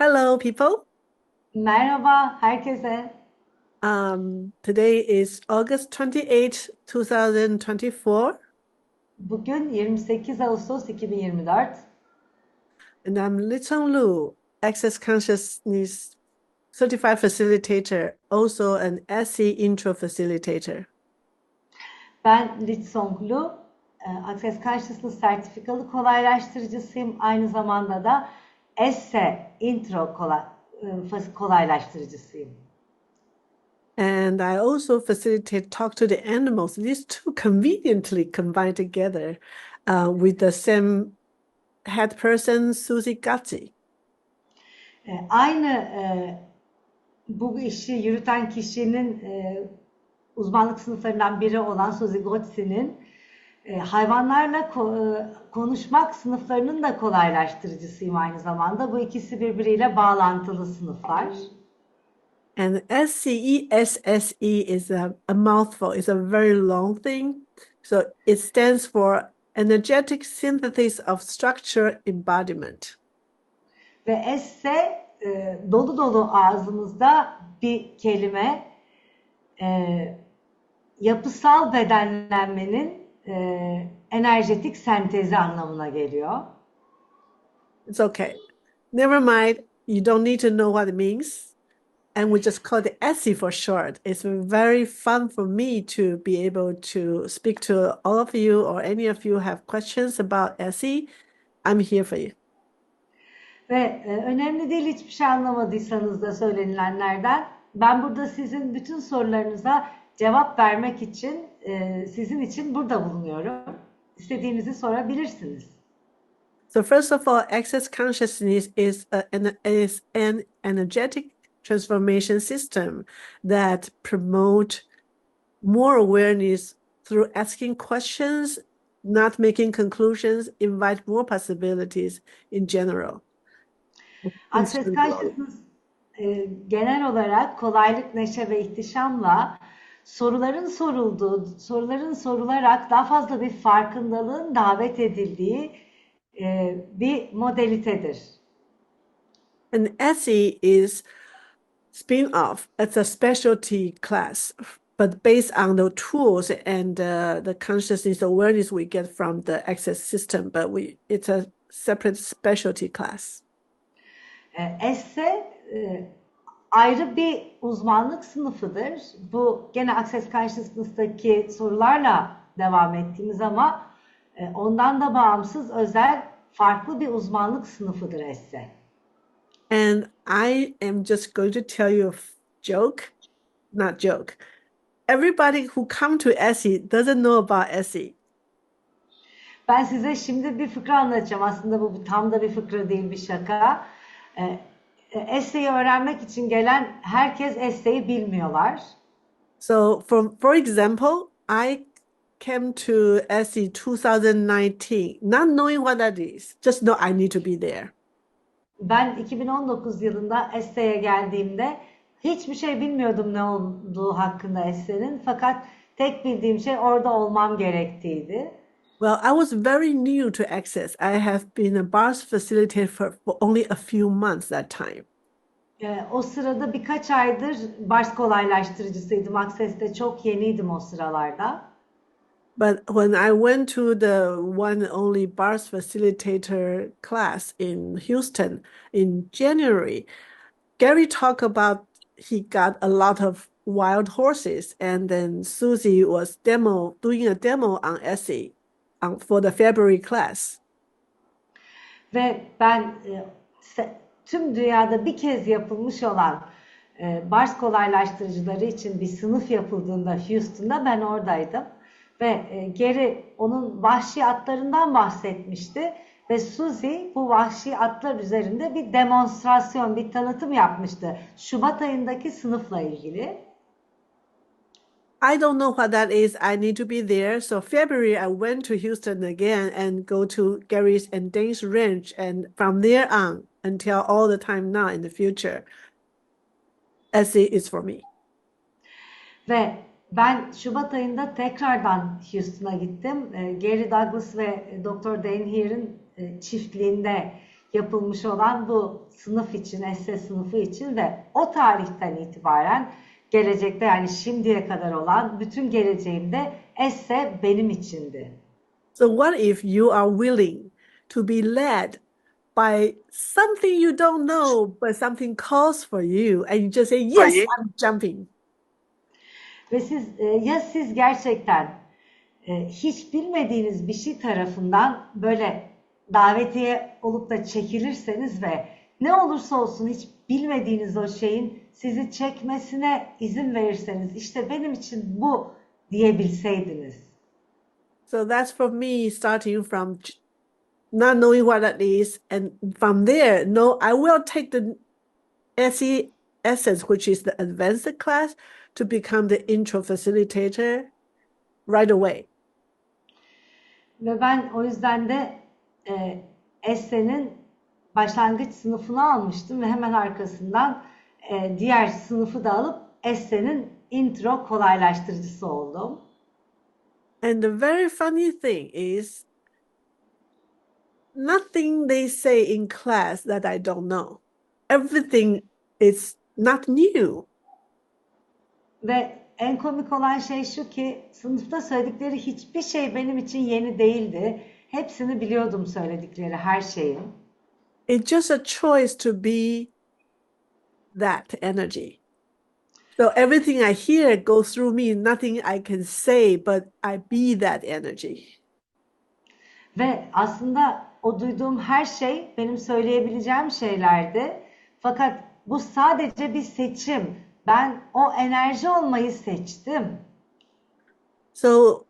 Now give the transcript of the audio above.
Hello, people. Merhaba herkese. Um, today is August 28, 2024, Bugün 28 Ağustos 2024. and I'm Li Cheng Lu, Access Consciousness Certified Facilitator, also an SE Intro Facilitator. Ben Litsong Lu, e, Access Consciousness sertifikalı kolaylaştırıcısıyım. Aynı zamanda da ESSE Intro e, kolaylaştırıcısıyım. And I also facilitate Talk to the Animals. These two conveniently combine together uh, with the same head person, Susie Guzzi. E, Aynı e, bu işi yürüten kişinin e, uzmanlık sınıflarından biri olan Suzy Gotzi'nin e, hayvanlarla ko- e, konuşmak sınıflarının da kolaylaştırıcısıyım aynı zamanda. Bu ikisi birbiriyle bağlantılı sınıflar. And SCE SSE is a, a mouthful. It's a very long thing. So it stands for Energetic Synthesis of Structure Embodiment. Ve esse e, dolu dolu ağzımızda bir kelime e, yapısal bedenlenmenin e, enerjetik sentezi anlamına geliyor. It's okay. Never mind. You don't need to know what it means. And we just call it SE for short. It's very fun for me to be able to speak to all of you or any of you have questions about SE. I'm here for you. Ve e, önemli değil hiçbir şey anlamadıysanız da söylenilenlerden. Ben burada sizin bütün sorularınıza cevap vermek için, e, sizin için burada bulunuyorum. İstediğinizi sorabilirsiniz. So first of all, access consciousness is a, an is an energetic transformation system that promote more awareness through asking questions, not making conclusions, invite more possibilities in general. Access Consciousness e, genel olarak kolaylık, neşe ve ihtişamla soruların sorulduğu, soruların sorularak daha fazla bir farkındalığın davet edildiği e, bir modalitedir. And SE is spin-off. It's a specialty class, but based on the tools and uh, the consciousness awareness we get from the access system. But we it's a separate specialty class. E, Esse e, ayrı bir uzmanlık sınıfıdır. Bu gene Access Consciousness'taki sorularla devam ettiğimiz ama e, ondan da bağımsız özel farklı bir uzmanlık sınıfıdır Esse. And I am just going to tell you a joke, not joke. Everybody who come to SE doesn't know about SE. Ben size şimdi bir fıkra anlatacağım. Aslında bu tam da bir fıkra değil, bir şaka. E, e, Esse'yi öğrenmek için gelen herkes Esse'yi bilmiyorlar. So, for for example, I came to SE 2019, not knowing what that is, just know I need to be there. Ben 2019 yılında Esse'ye geldiğimde hiçbir şey bilmiyordum ne olduğu hakkında Esse'nin. Fakat tek bildiğim şey orada olmam gerektiğiydi. Well, I was very new to Access. I have been a BARS facilitator for, for only a few months that time. Ee, o sırada birkaç aydır bars kolaylaştırıcısıydım. Access'te çok yeniydim o sıralarda. But when I went to the one and only BARS facilitator class in Houston in January, Gary talked about he got a lot of wild horses, and then Susie was demo doing a demo on um, for the February class. Ve ben e, tüm dünyada bir kez yapılmış olan e, bars kolaylaştırıcıları için bir sınıf yapıldığında Houston'da ben oradaydım. Ve e, Geri onun vahşi atlarından bahsetmişti. Ve Suzy bu vahşi atlar üzerinde bir demonstrasyon, bir tanıtım yapmıştı. Şubat ayındaki sınıfla ilgili. I don't know what that is. I need to be there. So February, I went to Houston again and go to Gary's and Dane's Ranch, and from there on until all the time now in the future, SE is for me. Ve ben Şubat ayında tekrardan Houston'a gittim. Ee, Gary Douglas ve Dr. Dane Heer'in e, çiftliğinde yapılmış olan bu sınıf için, esse sınıfı için ve o tarihten itibaren gelecekte yani şimdiye kadar olan bütün geleceğimde esse benim içindi. So, what if you are willing to be led by something you don't know, but something calls for you, and you just say, Yes, I'm jumping? Ve siz e, ya siz gerçekten e, hiç bilmediğiniz bir şey tarafından böyle davetiye olup da çekilirseniz ve ne olursa olsun hiç bilmediğiniz o şeyin sizi çekmesine izin verirseniz işte benim için bu diyebilseydiniz. So, that's for me, starting from not knowing what that is, and from there, no, I will take the SE Essence, which is the advanced class, to become the intro facilitator right away. Ve ben o yüzden de e, Esse'nin başlangıç sınıfını almıştım ve hemen arkasından e, diğer sınıfı da alıp Esse'nin intro kolaylaştırıcısı oldum. And the very funny thing is, nothing they say in class that I don't know. Everything is not new. Ve en komik olan şey şu ki sınıfta söyledikleri hiçbir şey benim için yeni değildi. Hepsini biliyordum söyledikleri her şeyin. It's just a choice to be that energy. So everything I hear goes through me, nothing I can say, but I be that energy. Ve aslında o duyduğum her şey benim söyleyebileceğim şeylerdi. Fakat bu sadece bir seçim. Ben o enerji olmayı seçtim. So